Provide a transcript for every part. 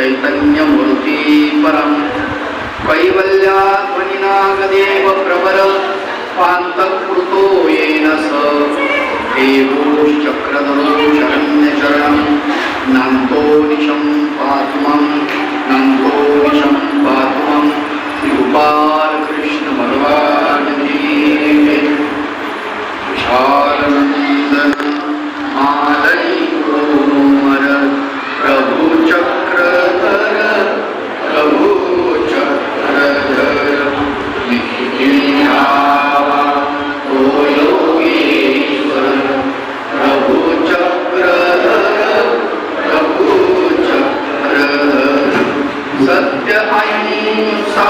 चैतन्यमूर्ती परम कैवल्याध्वनिनागदेव प्रबर पान्तकृतो येन स। देवोश्चक्रधरो शरण्यचरणं नन्तो निशं पातु मं नन्तो निशं पातु मं गोपालकृष्ण सत्य अहिंसा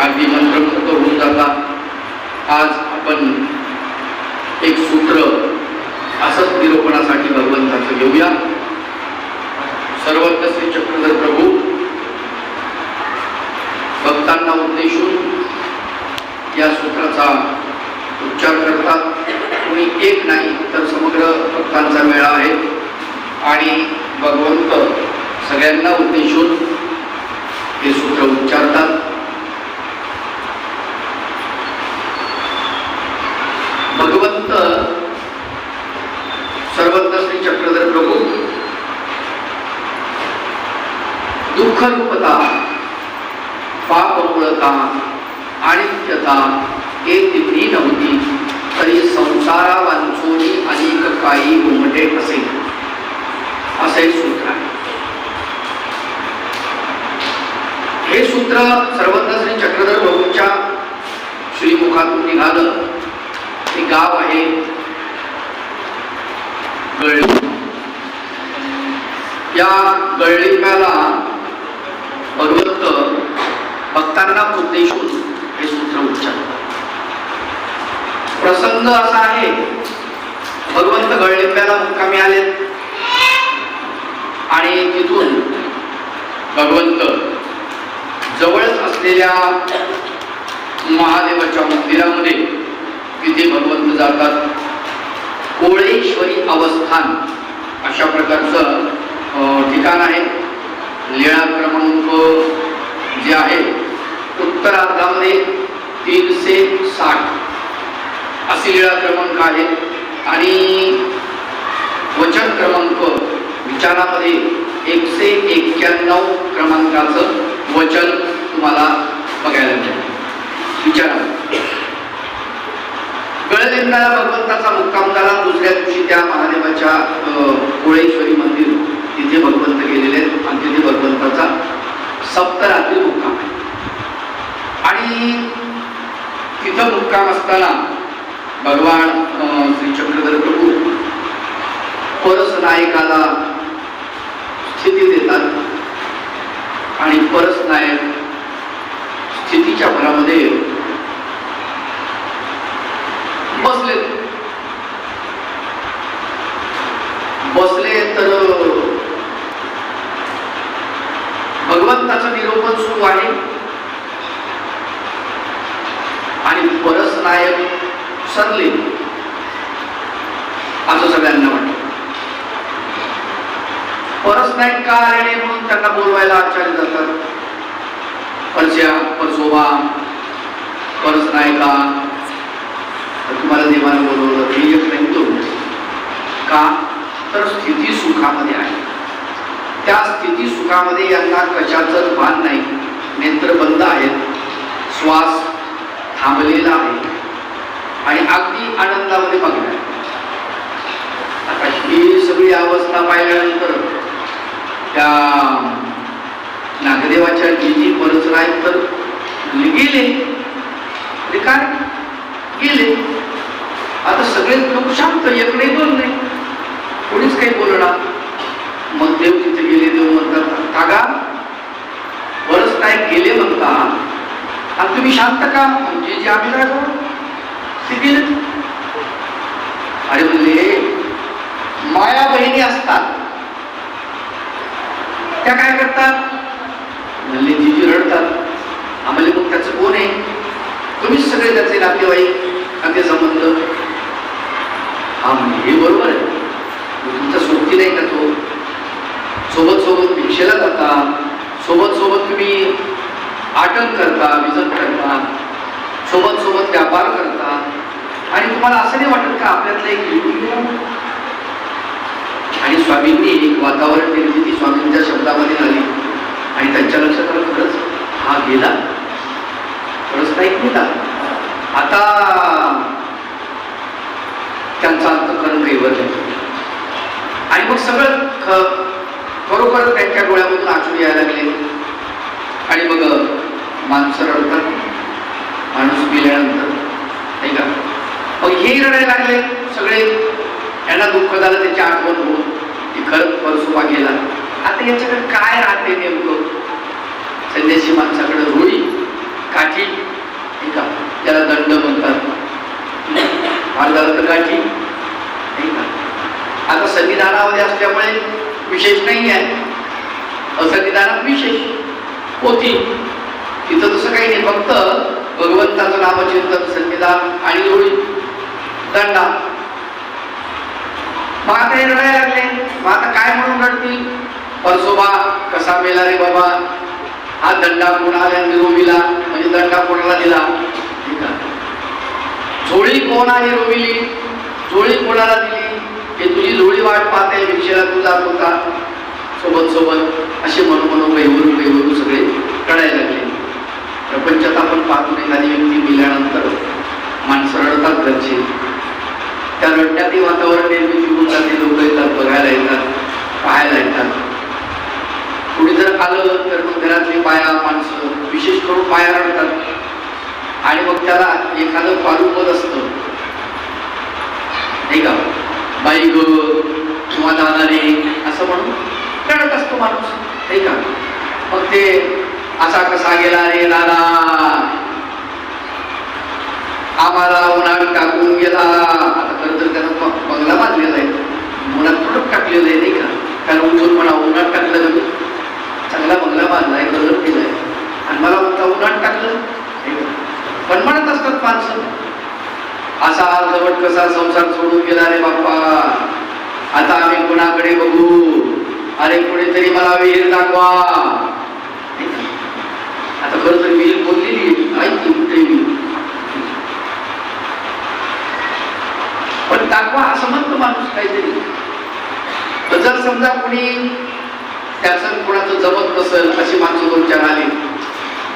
अगदी मंत्रमुक्त होऊन जाता आज आपण एक सूत्र असंच निरोपणासाठी भगवंताचं घेऊया. सर्वत्र श्री चक्रधर प्रभू भक्तांना उद्देशून या सूत्राचा उच्चार करतात. कोणी एक नाही तर समग्र भक्तांचा मेळा आहे. आणि भगवंत सगळ्यांना उद्देशून हे सूत्र उच्चारतात भगवंत सर्वज्ञ श्री चक्रधर प्रभू दुःख रूपता पापमूळता अनित्यता हे तिथी नव्हती तरी संसारा वांचोनी अनेक काही उमटे असे. असे सूत्र आहे. हे सूत्र सर्वत्र श्री चक्रधर प्रभूंच्या श्रीमुखातून निघालं. हे गाव आहे गळली. या गळलिंब्याला भगवंत भक्तांना उद्देशून हे सूत्र उच्चारतात प्रसंग असा आहे भगवंत गळलिंब्याला मुक्कामी आले आणि तिथून भगवंत जवळच असलेल्या महादेवाच्या मंदिरामध्ये तिथे भगवंत जातात. कोळेश्वरी अवस्थान अशा प्रकारचं ठिकाण आहे. लेळा क्रमांक जे आहे उत्तरार्धामध्ये तीनशे साठ असे लिळा क्रमांक आहे आणि वचन क्रमांक विचारामध्ये एकशे एक्क्याण्णव क्रमांकाचं वचन तुम्हाला बघायला मिळेल. विचारा. गळलिंगाला भगवंताचा मुक्काम झाला. दुसऱ्या दिवशी त्या महादेवाच्या कोळेश्वरी कुळेश्वरी मंदिर तिथे भगवंत गेलेले आहेत. आणि तिथे भगवंताचा सप्तरात्री मुक्काम आहे. आणि तिथं मुक्काम असताना भगवान अं, श्री चक्रधर प्रभू परस नायकाला स्थिती देतात आणि परस नायक स्थितीच्या भरामध्ये बसले बसले तर भगवंताचं निरोपण सुरू आहे आणि परस नायक सरले असं सगळ्यांना वाटतं परस नायक का आले म्हणून त्यांना बोलवायला आचार्य जातात परस्या परसोबा परस नायका तर तुम्हाला देवानं बोलवलं हे एक नाही तो का तर स्थिती सुखामध्ये आहे. त्या स्थिती सुखामध्ये यांना कशाचं भान नाही. नेत्र बंद आहेत. श्वास थांबलेला आहे. आणि अगदी आनंदामध्ये बघणार. आता ही सगळी अवस्था पाहिल्यानंतर त्या नागदेवाच्या जी परच राहील तर गेले. ते काय? गेले. आता सगळे लोक शांत एकडे दोन नाही. कोणीच काही बोलणार मग देव तिथे गेले देव म्हणतात कागा बरंच काय गेले म्हणता. आणि तुम्ही शांत का? म्हणजे जे आम्ही काय करू. ते गेले अरे म्हणले माया बहिणी असतात. त्या काय करतात? म्हणले जी रडतात. आम्हाला मग त्याचं कोण आहे? तुम्हीच सगळे त्याचे नातेवाईक नाते संबंध हा म्हणजे हे बरोबर आहे. तुमचा सोबती नाही का तो? सोबत सोबत भिक्षेला जाता सोबत सोबत तुम्ही आटन करता विजन करता सोबत सोबत व्यापार करता. आणि तुम्हाला असं नाही वाटत का आपल्यातलं एक आणि स्वामींनी एक वातावरण निर्मिती स्वामींच्या शब्दामध्ये आली. आणि त्यांच्या लक्षात आलं खरंच हा गेला. खरंच नाही गेला. आता त्यांचा अंतकरण आहे. आणि मग सगळं ख- खरोखर त्यांच्या डोळ्यामधून आचू यायला लागले. आणि मग माणसं रडतात. माणूस गेल्यानंतर नाही का? मग हेही रडायला लागले. सगळे यांना दुःख झालं त्याची आठवण होऊन. की खरंच परसोबा गेला. आता याच्याकडे काय राहते नेमकं? संन्यासी माणसाकडे रोळी काठी ठीक आहे त्याला दंड म्हणतात. फार झालं तर काठी. आता संविधानामध्ये असल्यामुळे विशेष नाही आहे असंविधानात विशेष. होती. तिथं तसं काही नाही. फक्त भगवंताचं नामचिंतन संविधान आणि जोडी दंडा. मग आता हे रडायला लागले. मग आता काय म्हणून रडतील? परसोबा कसा मेला रे बाबा? हा दंडा कोणाला निरोविला म्हणजे दंडा कोणाला दिला? आहे. झोळी कोणाने रोविली? झोळी कोणाला दिली? हे तुझी लोळी वाट पाहते भिक्षेला तू जात होता. सोबत सोबत असे मनोमनो वैवरू वैवरू सगळे कळायला लागले. प्रपंचात आपण पाहतो एखादी व्यक्ती मिल्यानंतर माणसं रडतात घरचे. त्या रडण्यातही वातावरण निर्मिती होऊन जाते लोक येतात बघायला येतात पाहायला येतात. कुणी जर आलं तर मग घरातली बाया माणसं विशेष करून पाया रडतात. आणि मग त्याला एखादं पालुपद असतं. नाही का? बाई ग किंवा दादा रे असं म्हणून रडत असतो माणूस नाही का? मग ते असा कसा गेला रे दादा आम्हाला उन्हाळ टाकून गेला. आता खरं तर त्यानं बंगला बांधलेला आहे. मुलात थोडं टाकलेलं आहे नाही का? कारण उजून म्हणा उन्हाळ टाकलं मी? चांगला बंगला बांधला बांधलाय केला केलाय आणि मला म्हणता टाकलं? पण म्हणत असतात माणसं. असा अर्धवट कसा संसार सोडून गेला रे बाप्पा? आता आम्ही कुणाकडे बघू? अरे कुणीतरी मला विहीर दाखवा. आता खरं तर विहीर बोललेली माहिती कुठे पण दाखवा असं म्हणतो माणूस काहीतरी. तर जर समजा कुणी त्याचं कुणाचं जमत नसेल अशी माणसं दोन चार आली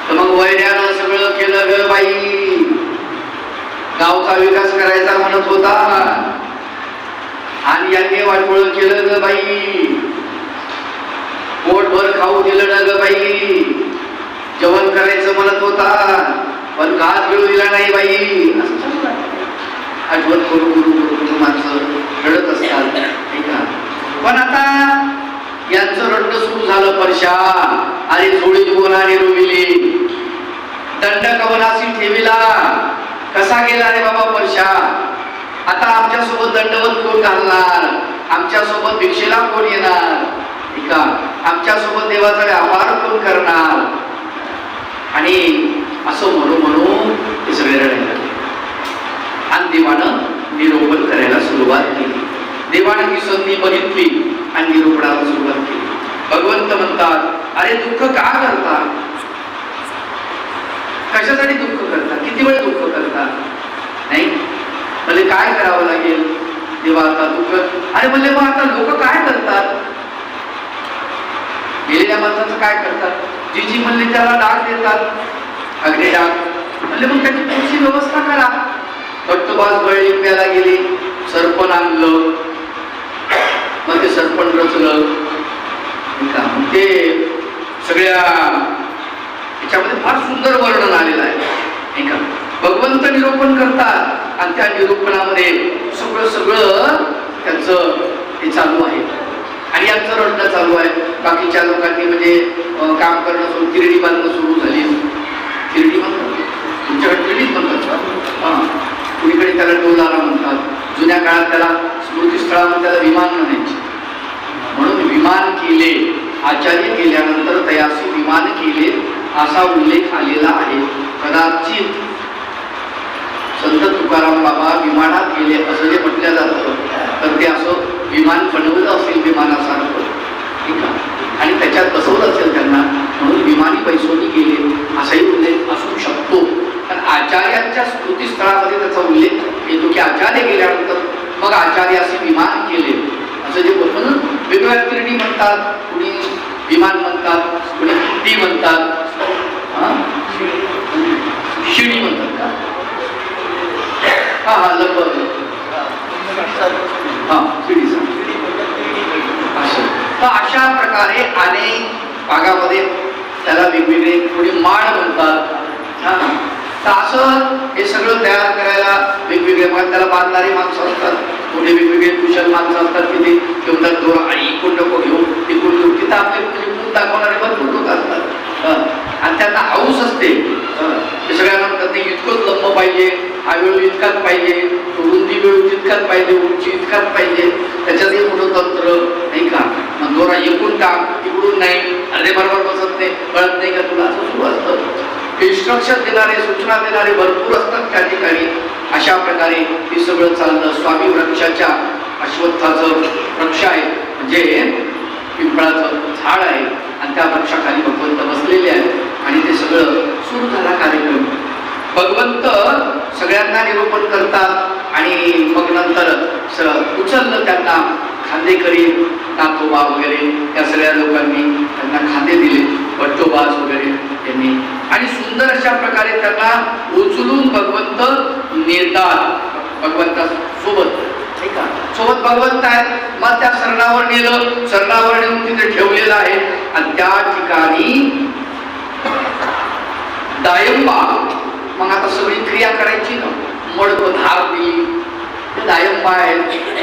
तर मग वैद्यानं सगळं केलं ग बाई. गावचा विकास करायचा म्हणत होता. आणि यांनी वाटोळ केलं ग बाई. पोटभर खाऊ दिलं ना ग बाई. जेवण करायचं म्हणत होता पण घास मिळू दिला नाही बाई. आठवण करू करू करू करू माणसं रडत असतात पण आता यांचं रडणं सुरू झालं परशा. आणि थोडी कोणाने रोविली. दंड कवनाशी ठेविला. कसा गेला रे बाबा परशा आता आमच्यासोबत दंडवत कोण घालणार? आमच्यासोबत भिक्षेला कोण येणार? ठीक आमच्यासोबत देवाचा व्यापार कोण करणार? आणि असं म्हणू म्हणून ते सगळे रडायला लागले. आणि देवानं निरोपण करायला सुरुवात केली. देवानं ही संधी बघितली आणि निरूपणाला सुरुवात केली. भगवंत म्हणतात अरे दुःख का करता? कशासाठी दुःख करता? किती वेळ दुःख करता नाही? म्हणजे काय करावं लागेल? देवा आता दुःख अरे म्हणजे मग आता लोक काय करतात? गेलेल्या माणसाचं काय करतात? जी जी म्हणले त्याला डाग देतात. अग्नी डाग. म्हणजे मग त्याची पुढची व्यवस्था करा. कट्टबाज गळली लिंब्याला गेली. सरपण आणलं. मग ते सरपण रचलं. का? मग ते सगळ्या याच्यामध्ये फार सुंदर वर्णन आलेलं आहे. नाही का भगवंत निरूपण करतात आणि त्या निरूपणामध्ये सगळं सगळं त्यांचं हे चालू आहे. आणि यांचं रडणं चालू आहे. बाकीच्या लोकांनी म्हणजे काम करणं सुरू तिरडी बांधणं सुरू झाली. तिरडी बांधणं? तुमच्याकडे तिरडीच म्हणतात हां. कुणीकडे त्याला डोलारा म्हणतात. जुन्या काळात त्याला स्मृतीस्थळामध्ये त्याला विमान म्हणायचे. म्हणून विमान केले. आचार्य केल्यानंतर तयासी विमान केले असा उल्लेख आलेला आहे. कदाचित संत तुकाराम बाबा विमानात गेले असं जे म्हटलं जातं तर ते असं विमान बनवलं असेल विमानासारखं. ठीक आहे? आणि त्याच्यात बसवलं असेल त्यांना म्हणून विमानी पैसोनी गेले. असाही उल्लेख असू शकतो. पण आचार्यांच्या स्मृतीस्थळामध्ये त्याचा उल्लेख येतो की आचार्य गेल्यानंतर मग आचार्य असे विमान केले. असं जे म्हणून वेगवेगळ्या किरडी म्हणतात कुणी विमान म्हणतात कुणी किटी म्हणतात हा हा हां अशा. प्रकारे अनेक भागामध्ये त्याला वेगवेगळे थोडी माळ म्हणतात. हां. असं हे सगळं तयार करायला वेगवेगळे मग त्याला बांधणारी माणसं असतात. कोणी वेगवेगळे कुशल माणसं असतात की ते घेऊन दोन आणि एकूण नको घेऊन इकडून घेऊन तिथं आपले म्हणजे मूल दाखवणारे भरपूर लोक असतात आणि त्यांना हाऊस असते. हे. सगळ्या म्हणतात ते इतकंच लंब पाहिजे. हा वेळ इतकाच पाहिजे रुंदी वेळ तितकाच पाहिजे उंची इतकाच पाहिजे त्याच्यात हे मोठं तंत्र नाही का? मंदोरा एकूण काम इकडून नाही अरे बरोबर बसत नाही कळत नाही का तुला? असं सुरू असतं. इन्स्ट्रक्शन देणारे सूचना देणारे भरपूर असतात त्या ठिकाणी. अशा प्रकारे हे सगळं चाललं स्वामी वृक्षाच्या अश्वत्थाचं वृक्ष आहे. म्हणजे पिंपळाचं झाड आहे. आणि त्या वृक्षाखाली भगवंत बसलेले आहेत. आणि ते सगळं सुरू झाला कार्यक्रम. भगवंत सगळ्यांना निरूपण करतात आणि मग नंतर स- उचललं त्यांना खांदे करीत नातोबा वगैरे या सगळ्या लोकांनी त्यांना खांदे दिले बट्टोबास वगैरे यांनी. आणि सुंदर अशा प्रकारे त्यांना उचलून भगवंत नेतात भगवंता सोबत ठीक आहे सोबत भगवंत आहेत. मग त्या सरणावर नेलं. सरणावर नेऊन तिथे ठेवलेलं आहे. आणि त्या ठिकाणी दायंबा मग आता सगळी क्रिया करायची ना. मडकं धार दिली ते दायंबा आहे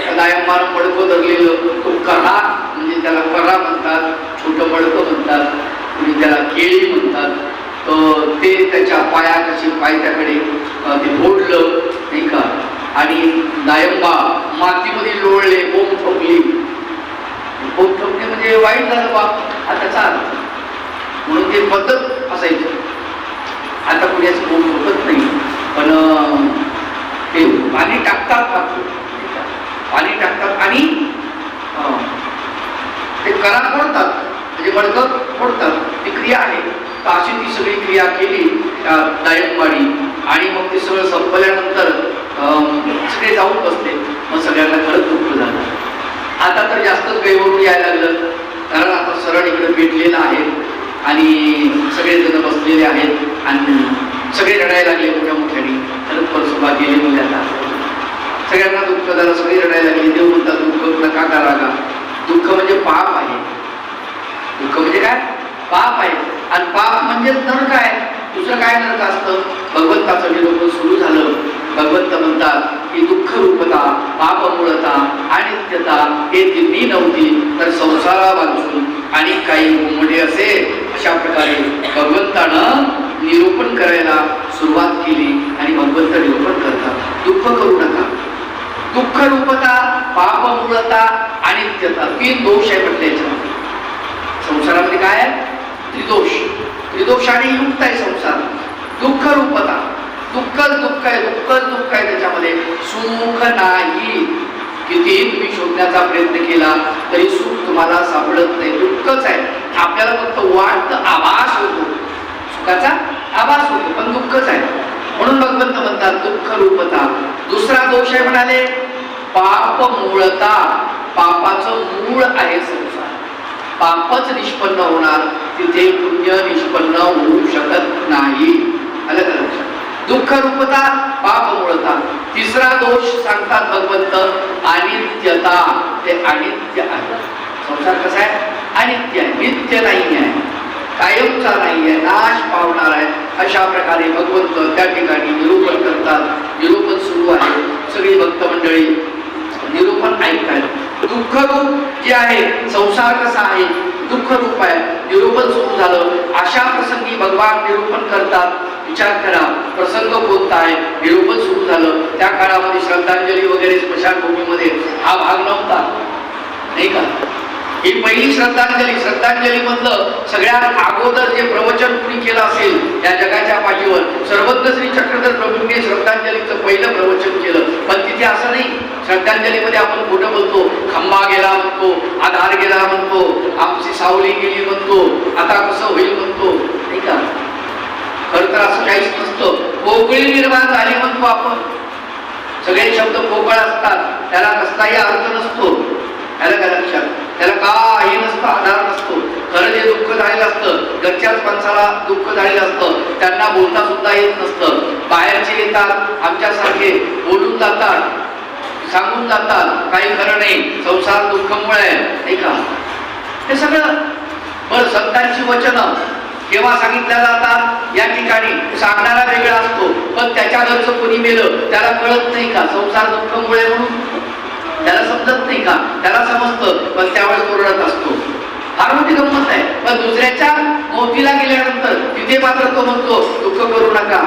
त्या मडकं धरलेलं तो करा म्हणजे त्याला करा म्हणतात छोटं मडकं म्हणतात तुम्ही त्याला केळी म्हणतात. तर ते त्याच्या पाया कशी पाय त्याकडे ते फोडलं नाही का? आणि दायंबा मातीमध्ये लोळले बोंब ठोकली. बोंब ठोकणे म्हणजे वाईट झालं बा हा त्याचा अर्थ. म्हणून ते पद्धत असायची. आता कुणाची बोंब होतच नाही. पण ते पाणी टाकतात पाणी टाकतात आणि ते करा फोडतात. म्हणजे मडकं फोडतात. ती क्रिया आहे. तर अशी ती सगळी क्रिया केली त्या दायकवाडी. आणि मग ते सगळं संपल्यानंतर सगळे जाऊन बसले. मग सगळ्यांना खरंच दुःख झालं. आता तर जास्तच गैरवरून यायला लागलं. कारण आता सरळ इकडे भेटलेलं आहे. आणि सगळेजण बसलेले आहेत आणि सगळे रडायला लागले मोठ्या मोठ्याने. तर परसोबा गेले म्हणजे आता सगळ्यांना दुःख झालं सगळे रडायला लागले. देव म्हणतात दुःख नका करा का दुःख म्हणजे पाप आहे. दुःख म्हणजे काय? पाप आहे. आणि पाप म्हणजे नरक आहे. दुसरं काय नरक असतं? भगवंताचं निरूपण सुरू झालं. भगवंत म्हणतात की दुःख रूपता पाप मूळता अनित्यता हे तिन्ही नव्हती तर संसारा वाचून आणि काही उमडे असे अशा प्रकारे भगवंतानं निरूपण करायला सुरुवात केली आणि भगवंत निरूपण करतात. दुःख करू नका. दुःख रूपता पाप मूळता अनित्यता तीन दोष आहे म्हटले संसारामध्ये काय आहे? त्रिदोष. त्रिदोषाने युक्त आहे संसार. दुःख रूपता. दुःखच दुःख आहे दुःखच दुःख आहे त्याच्यामध्ये. सुख नाही. कितीही तुम्ही शोधण्याचा प्रयत्न केला तरी सुख तुम्हाला सापडत नाही. दुःखच आहे. आपल्याला फक्त वाटतं आभास होतो. सुखाचा आभास होतो पण दुःखच आहे. म्हणून भगवंत म्हणतात दुःख रूपता. दुसरा दोष आहे म्हणाले पाप मूळता. पापाचं मूळ आहे संसार. पापच निष्पन्न होणार तिथे पुण्य निष्पन्न होऊ शकत नाही. आलं का लक्षात? दुःख रूपता तिसरा दोष सांगतात भगवंत अनित्यता. ते अनित्य आहे. संसार कसा आहे? अनित्य नित्य नाही आहे कायमचा नाही आहे नाश पावणार आहे. अशा प्रकारे भगवंत त्या ठिकाणी निरूपण करतात. निरूपण सुरू आहे. सगळी भक्त मंडळी निरूपण ऐकतायत दुःख रूप जे आहे संसार कसा आहे दुःख रूप आहे निरूपण सुरू झालं. अशा प्रसंगी भगवान निरूपण करतात. विचार करा प्रसंग कोणता आहे निरूपण सुरू झालं. त्या काळामध्ये श्रद्धांजली वगैरे स्मशानभूमीमध्ये हा भाग नव्हता. नाही का? ही पहिली श्रद्धांजली श्रद्धांजली मधलं सगळ्यात अगोदर जे प्रवचन कुणी केलं असेल या जगाच्या पाठीवर सर्वज्ञ श्री चक्रधर प्रभूंनी श्रद्धांजलीचं पहिलं प्रवचन केलं. पण तिथे असं श्रद्धांजलीमध्ये आपण खोटं बोलतो खंबा गेला म्हणतो आधार गेला म्हणतो आमची सावली गेली म्हणतो आता कसं होईल म्हणतो? नाही का? खरं तर असं काहीच नसतं. पोकळी निर्माण झाली म्हणतो आपण. सगळे शब्द पोकळ असतात. त्याला कसलाही अर्थ नसतो. त्याला काय लक्षात? त्याला काही नसतं आधार नसतो. खरं जे दुःख झालेलं असतं घरच्याच माणसाला दुःख झालेलं असतं त्यांना बोलता सुद्धा येत नसतं. बाहेरचे येतात आमच्यासारखे बोलून जातात. सांगून जातात काही खरं नाही. संसार दुःखमुळे आहे नाही का? हे सगळं पण संतांची वचनं. केव्हा सांगितल्या जातात? या ठिकाणी. सांगणारा वेगळा असतो पण त्याच्या घरचं कोणी मेलं त्याला कळत नाही का? संसार दुःखमुळे म्हणून. त्याला समजत नाही का? त्याला समजतं पण त्यावेळेस ओरडत असतो. फार मोठी गंमत आहे. पण दुसऱ्याच्या मोतीला गेल्यानंतर तिथे मात्र तो म्हणतो दुःख करू नका.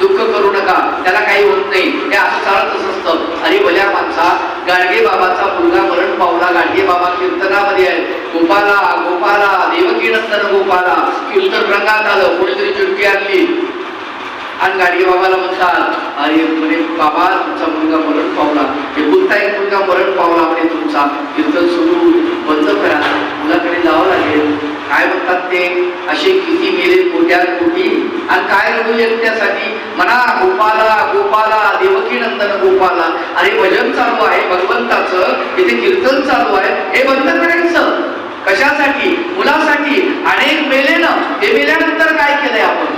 दुःख करू नका. त्याला काही होत नाही. हे असं चालतच असतं अरे भल्या माणसा गाडगे बाबाचा मुलगा मरण पावला. गाडगे बाबा कीर्तनामध्ये आहे गोपाला गोपाला देवकी नंदन गोपाला. कीर्तन रंगात आलं. कोणीतरी चिडकी आणली. आणि गाडगे बाबाला म्हणतात अरे म्हणे बाबा तुमचा मुलगा मरण पावला. एकुलता एक मुलगा मरण पावला म्हणे तुमचा. कीर्तन सुरू. बंद करा. मुलाकडे जावं लागेल. काय म्हणतात ते? असे किती मेले कोट्या कोटी? आणि काय रडू एकट्यासाठी म्हणा गोपाला गोपाला देवकी नंदन गोपाला. अरे भजन चालू आहे भगवंताचं. इथे कीर्तन चालू आहे. हे बंद करायचं कशासाठी? मुलासाठी. अनेक मेले ना ते मेल्यानंतर काय केलंय आपण?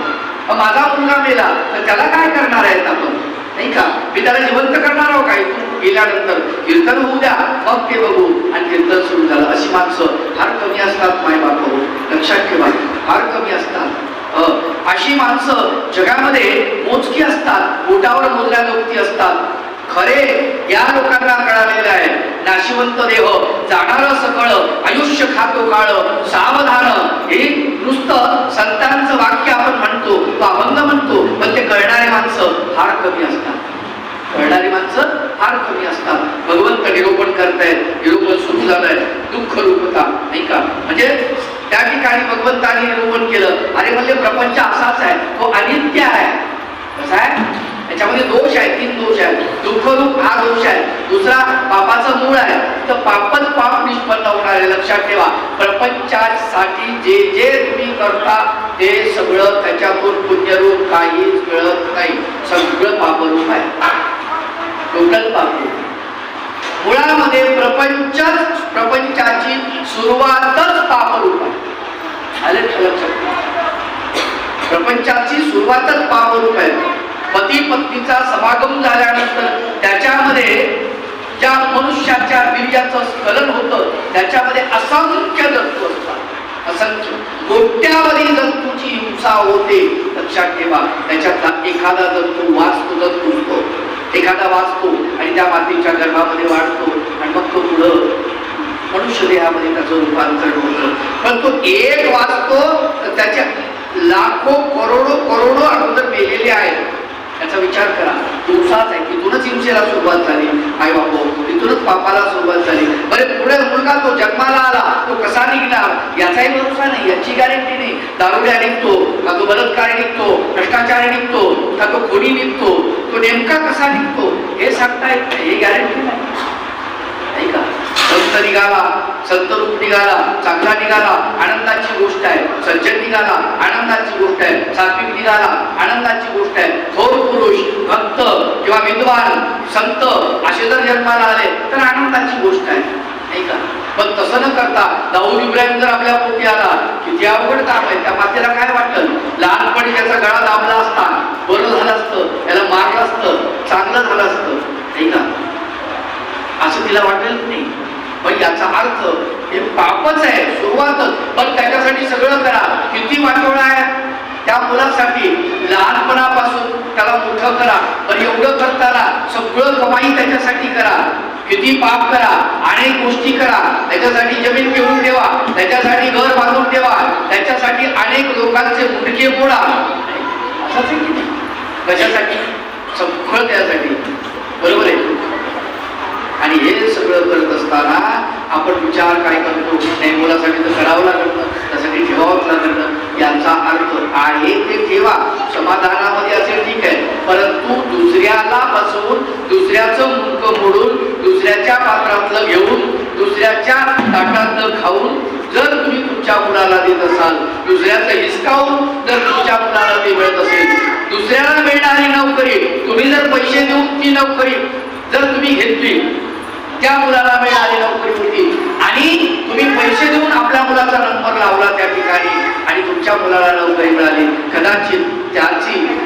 माझा मुलगा मेला तर त्याला काय करणार आहेत आपण? नाही का? मी त्याला जिवंत करणार आहो काय गेल्यानंतर कीर्तन होऊ द्या मग ते बघू. आणि कीर्तन सुरू झालं. अशी माणसं फार कमी असतात माय बाप. लक्षात ठेवा फार कमी असतात. अशी माणसं जगामध्ये मोजकी असतात बोटावर मोजल्या व्यक्ती असतात. खरे या लोकांना कळालेलं आहे. नाशिवंत देह जाणार सकळ आयुष्य खातो काळ सावधान. हे नुसतं संतांचं वाक्य आपण म्हणतो तो अभंग म्हणतो पण ते कळणारे माणसं फार कमी असतात. कळणारी माणसं फार कमी असतात. भगवंत निरोपण करतायत निरूपण सुरू झालंय. दुःख रूपता नाही का? म्हणजे त्या ठिकाणी भगवंताने निरोपण केलं. अरे म्हणजे प्रपंच असाच आहे. तो अनित्य आहे. कसा आहे? त्याच्यामध्ये दोष आहे तीन दोष आहे दुःखरूप हा दोष आहे. दुसरा पापाचं मूळ आहे. तर पापच पाप निष्पन्न होणार आहे लक्षात ठेवा. प्रपंचासाठी जे जे तुम्ही करता ते सगळं त्याच्यातून पुण्यरूप काहीच मिळत नाही. सगळं पापरूप आहे. टोटल पाहतो मुळामध्ये प्रपंच प्रपंचाची सुरुवातच पापरूप आहे. लक्षात? प्रपंचाची सुरुवातच पापरूप आहे. पती पत्नीचा समागम झाल्यानंतर त्याच्यामध्ये ज्या मनुष्याच्या बीजाचं स्खलन होतं त्याच्यामध्ये असंख्य जंतू असतात. असंख्य. कोट्यावधी जंतूची हिंसा होते. लक्षात ठेवा. त्याच्यातला एखादा जंतू वास्तू जंतू होतो एखादा वाचतो आणि त्या मातीच्या गर्भामध्ये वाढतो आणि मग तो पुढं मनुष्य देहामध्ये त्याचं रूपांतर होतं. पण तो एक वाचतो तर त्याच्या लाखो करोडो करोडो अगोदर मेलेले आहेत. याचा विचार करा. दिवसाच आहे. तिथूनच हिंसेला सुरुवात झाली. आई बापू तिथूनच पापाला सुरुवात झाली. बरे पुढे मुलगा तो जन्माला आला. तो कसा निघणार? याचाही भरोसा नाही. याची गॅरंटी नाही. दारुड्या निघतो का तो बलात्कार निघतो भ्रष्टाचार निघतो का तो कोणी निघतो. तो नेमका कसा निघतो? हे सांगता येत नाही. हे गॅरंटी नाही. का संत निघाला संत रूप निघाला चांगला निघाला आनंदाची गोष्ट आहे. सज्जन निघाला आनंदाची गोष्ट आहे. सात्विक निघाला आनंदाची गोष्ट आहे. थोर पुरुष भक्त किंवा विद्वान संत असे जर जन्माला आले तर आनंदाची गोष्ट आहे. नाही का? पण तसं न करता दाऊद इब्राहिम जर आपल्या पोटी आला किती अवघड काम आहे. त्या मातेला काय वाटलं? लहानपणी त्याचा गळा दाबला असता बरं झालं असतं याला मारलं असतं चांगलं झालं असतं. नाही का? असं तिला वाटेल नाही? पण याचा अर्थ हे पापच आहे सुरुवातच. पण त्याच्यासाठी सगळं करा. किती वाटोळा आहे. त्या मुलासाठी लहानपणापासून त्याला मोठं करा. पण एवढं करताना सगळं कमाई त्याच्यासाठी करा. किती पाप करा. अनेक गोष्टी करा. त्याच्यासाठी जमीन घेऊन ठेवा. त्याच्यासाठी घर बांधून ठेवा. त्याच्यासाठी अनेक लोकांचे मुंडके मोडा. असंच कशासाठी? सगळं त्यासाठी बरोबर आहे आणि हे सगळं करत असताना आपण विचार काय करतो? नाही मुलासाठी तर करावं लागलं त्यासाठी ठेवावंच लागलं याचा अर्थ आहे ते ठेवा. समाधानामध्ये असेल ठीक आहे. परंतु दुसऱ्याला बसवून दुसऱ्याचं मुख मोडून दुसऱ्याच्या पात्रातलं घेऊन दुसऱ्याच्या ताटातलं खाऊन जर तुम्ही तुमच्या मुलाला देत असाल दुसऱ्याचं हिसकावून जर तुमच्या मुलाला ते मिळत असेल दुसऱ्याला मिळणारी नोकरी तुम्ही जर पैसे देऊन ती नोकरी जर तुम्ही घेतली त्या मुलाला मिळाली नोकरी होती आणि तुम्ही पैसे देऊन आपल्या मुलाचा नंबर लावला त्या ठिकाणी. आणि तुमच्या मुलाला नोकरी मिळाली. कदाचित त्याची